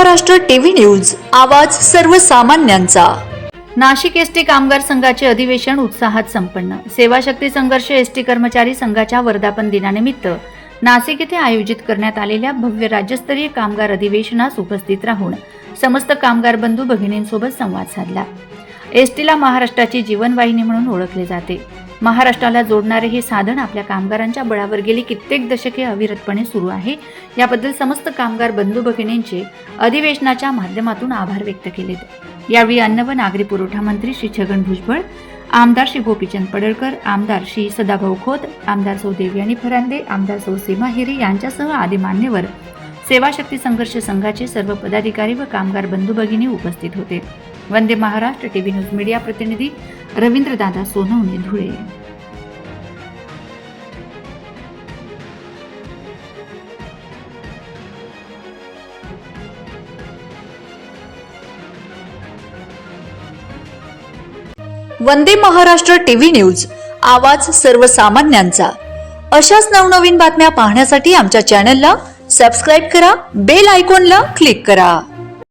Maharashtra TV news आवाज सर्वसामान्यांचा. Nashik ST कामगार संघाचे अधिवेशन उत्साहात संपन्न. सेवाशक्ती संघर्ष एसटी कर्मचारी संघाच्या वर्धापन दिनानिमित्त नाशिक येथे आयोजित करण्यात आलेल्या भव्य राज्यस्तरीय कामगार अधिवेशनास उपस्थित राहून समस्त कामगार बंधू भगिनींसोबत संवाद साधला. एसटीला महाराष्ट्राची जीवनवाहिनी म्हणून ओळखले जाते. महाराष्ट्राला जोडणारे हे साधन आपल्या कामगारांच्या बळावर गेली कित्येक दशके अविरतपणे सुरू आहे. याबद्दल समस्त कामगार बंधू भगिनींचे अधिवेशनाच्या माध्यमातून आभार व्यक्त केलेत. यावेळी अन्न व नागरी पुरवठा मंत्री श्री छगन भुजबळ आमदार श्री गोपीचंद पडळकर आमदार श्री सदाभाऊ खोत आमदार सौ देवयानी फरांदे आमदार सौ सीमा हिरे यांच्यासह आदी मान्यवर सेवाशक्ती संघर्ष संघाचे सर्व पदाधिकारी व कामगार बंधू भगिनी उपस्थित होते. Vande Maharashtra TV news media प्रतिनिधी रवींद्रदादा सोनवणे धुळे. वंदे महाराष्ट्र टीव्ही न्यूज आवाज सर्वसामान्यांचा. अशाच नवनवीन बातम्या पाहण्यासाठी आमच्या चॅनलला सबस्क्राईब करा बेल आयकॉनला क्लिक करा.